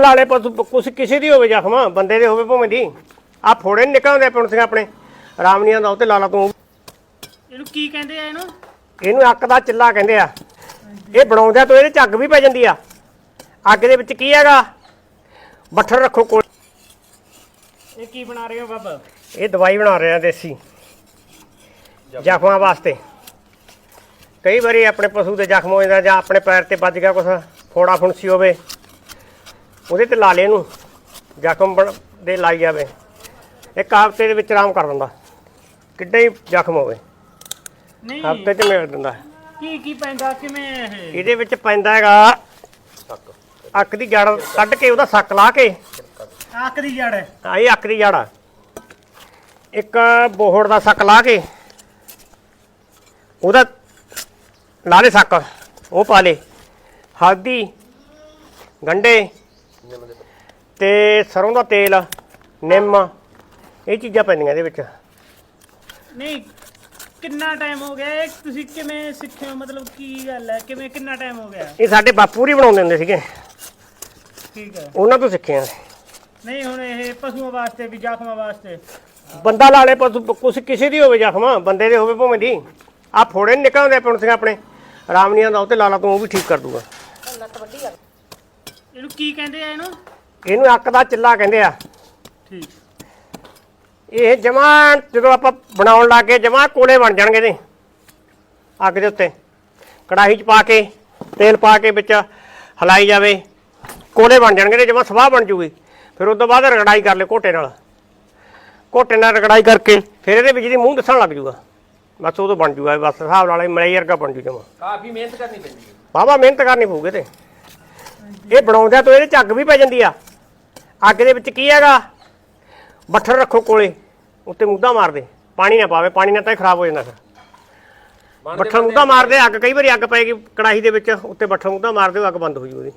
ਲਾਲੇ ਪਸ਼ੂ ਕੁਛ ਕਿਸੇ ਦੀ ਹੋਵੇ ਜ਼ਖਮ ਬੰਦੇ ਦੇ ਹੋਵੇ ਭਾਵੇਂ ਦੀ। ਆ ਫੋੜੇ ਨੀ ਨਿਕਲਦੇ ਪੁਣ ਸਿੰਘ ਆਪਣੇ। ਰਾਮਨੀਆਂ ਦਾ ਉਹ ਤੇ ਲਾਲਾ ਤੂੰ। ਇਹਨੂੰ ਕੀ ਕਹਿੰਦੇ ਆ ਇਹਨੂੰ? ਇਹਨੂੰ ਅੱਕ ਦਾ ਚਿੱਲਾ ਕਹਿੰਦੇ ਆ। ਇਹ ਬਣਾਉਂਦਿਆਂ ਤੋਂ ਇਹਦੇ ਅੱਗ ਵੀ ਪੈ ਜਾਂਦੀ ਆ। ਅੱਗ ਦੇ ਵਿੱਚ ਕੀ ਹੈਗਾ? ਬੱਠਲ ਰੱਖੋ ਕੋਲ। ਇਹ ਕੀ ਬਣਾ ਰਹੇ ਹੋ ਬਾਬਾ? ਇਹ ਦਵਾਈ ਬਣਾ ਰਹੇ ਆ ਦੇਸੀ। ਜ਼ਖਮਾਂ ਵਾਸਤੇ। ਕਈ ਵਾਰੀ ਆਪਣੇ ਪਸ਼ੂ ਦੇ ਜ਼ਖਮ ਹੋ ਜਾਂਦਾ ਜਾਂ ਆਪਣੇ ਪੈਰ ਤੇ ਵੱਜ ਗਿਆ ਕੁਛ ਫੋੜਾ ਫੁੰਸੀ ਹੋਵੇ। ਉਹਦੇ ਤੇ ਲਾ ਲੈ ਇਹਨੂੰ ਜ਼ਖਮ ਬਣ- ਦੇ ਲਾਈ ਜਾਵੇ। ਇੱਕ ਹਫ਼ਤੇ ਦੇ ਵਿੱਚ ਆਰਾਮ ਕਰ ਦਿੰਦਾ। ਕਿੱਡੇ ਹੀ ਜ਼ਖਮ ਹੋਵੇ। ਨਹੀਂ। ਹਫ਼ਤੇ 'ਚ ਮਿਲ ਦਿੰਦਾ। ਕੀ ਕੀ ਪੈਂਦਾ? ਕਿਵੇਂ ਇਹ? ਇਹਦੇ ਵਿੱਚ ਪੈਂਦਾ ਹੈਗਾ ਅੱਖ ਦੀ ਜੜ ਕੱਢ ਕੇ ਉਹਦਾ ਸੱਕ ਲਾ ਕੇ। ਅੱਖ ਦੀ ਜੜ? ਹੈ ਇਹ ਅੱਖ ਦੀ ਜੜ ਆ। ਇੱਕ ਬੋਹੜ ਦਾ ਸੱਕ ਲਾ ਕੇ ਉਹਦਾ ਲਾ ਲੈ ਸੱਕ ਉਹ ਪਾ ਲੇ। ਹਲਦੀ ਗੰਡੇ ਤੇ ਸਰੋਂ ਦਾ ਤੇਲ ਨਿੰਮ ਇਹ ਚੀਜ਼ਾਂ ਪੈਂਦੀਆਂ ਇਹਦੇ ਵਿੱਚ। ਨਹੀਂ ਕਿੰਨਾ ਟਾਈਮ ਹੋ ਗਿਆ ਇਹ? ਤੁਸੀਂ ਕਿਵੇਂ ਸਿੱਖੇ ਹੋ? ਮਤਲਬ ਕੀ ਗੱਲ ਹੈ? ਕਿਵੇਂ ਕਿੰਨਾ ਟਾਈਮ ਹੋ ਗਿਆ? ਇਹ ਸਾਡੇ ਬਾਪੂ ਹੀ ਬਣਾਉਂਦੇ ਹੁੰਦੇ ਸੀਗੇ। ਠੀਕ ਹੈ। ਉਹਨਾਂ ਤੋਂ ਸਿੱਖੇ ਆ। ਨਹੀਂ ਹੁਣ ਇਹ ਪਸ਼ੂਆਂ ਵਾਸਤੇ ਵੀ ਜ਼ਖਮਾਂ ਵਾਸਤੇ। ਬੰਦਾ ਲਾ ਲੈ ਪਸ਼ੂ ਕੁਛ ਕਿਸੇ ਦੀ ਹੋਵੇ ਜ਼ਖਮ ਬੰਦੇ ਦੇ ਹੋਵੇ ਭਾਵੇਂ ਦੀ। ਆ ਫੋੜੇ ਨਿਕਲਦੇ ਪੁਣ ਸਿੰਘ ਆਪਣੇ। ਰਾਮਨੀਆਂ ਦਾ ਉਹ ਤੇ ਲਾਲਾ ਤੂੰ ਉਹ ਵੀ ਠੀਕ ਕਰ ਦੂਗਾ। ਇਹਨੂੰ ਕੀ ਕਹਿੰਦੇ ਆ ਇਹਨੂੰ? ਇਹਨੂੰ ਅੱਕ ਦਾ ਚਿੱਲਾ ਕਹਿੰਦੇ ਆ। ਠੀਕ। ਇਹ ਜਮਾ ਜਦੋਂ ਆਪਾਂ ਬਣਾਉਣ ਲੱਗੇ ਜਮਾ ਕੋਲੇ ਬਣ ਜਾਣਗੇ ਨੇ ਅੱਗ ਦੇ ਉੱਤੇ। ਕੜਾਹੀ 'ਚ ਪਾ ਕੇ ਤੇਲ ਪਾ ਕੇ ਵਿੱਚ ਹਲਾਈ ਜਾਵੇ। ਕੋਲੇ ਬਣ ਜਾਣਗੇ ਨੇ ਜਮਾ ਸਵਾਹ ਬਣ ਜੂਗੀ। ਫਿਰ ਉਸ ਤੋਂ ਬਾਅਦ ਰਗੜਾਈ ਕਰ ਲੈ ਘੋਟੇ ਨਾਲ। ਘੋਟੇ ਨਾਲ ਰਗੜਾਈ ਕਰਕੇ ਫਿਰ ਇਹਦੇ ਵਿੱਚ ਦੀ ਮੂੰਹ ਦੱਸਣ ਲੱਗ ਜੂਗਾ। ਬਸ ਉਦੋਂ ਬਣ ਜੂਗਾ ਬਸ ਹਿਸਾਬ ਨਾਲ ਮਲਾਈ ਵਰਗਾ ਬਣ ਜੂ ਜਮਾ। ਕਾਫੀ ਮਿਹਨਤ ਕਰਨੀ ਪੈਂਦੀ ਹੈ। ਵਾਹਵਾ ਮਿਹਨਤ ਕਰਨੀ ਪਊਗੀ ਤੇ। ਇਹ ਬਣਾਉਂਦਿਆਂ ਤੋਂ ਇਹਦੇ ਅੱਗ ਵੀ ਪੈ ਜਾਂਦੀ ਆ। ਅੱਗ ਦੇ ਵਿੱਚ ਕੀ ਹੈਗਾ? ਬੱਠਲ ਰੱਖੋ ਕੋਲੇ ਉੱਤੇ ਮੁੱਦਾ ਮਾਰਦੇ ਪਾਣੀ ਨਾ ਪਾਵੇ ਪਾਣੀ ਨਾਲ ਤਾਂ ਇਹ ਖਰਾਬ ਹੋ ਜਾਂਦਾ ਫਿਰ। ਬੱਠਲ ਮੁੱਦਾ ਮਾਰਦੇ ਅੱਗ ਕਈ ਵਾਰੀ ਅੱਗ ਪਏਗੀ ਕੜਾਹੀ ਦੇ ਵਿੱਚ ਉੱਤੇ ਬੱਠਲ ਮੁੱਦਾ ਮਾਰਦੇ ਉਹ ਅੱਗ ਬੰਦ ਹੋ ਜੂ ਉਹਦੀ।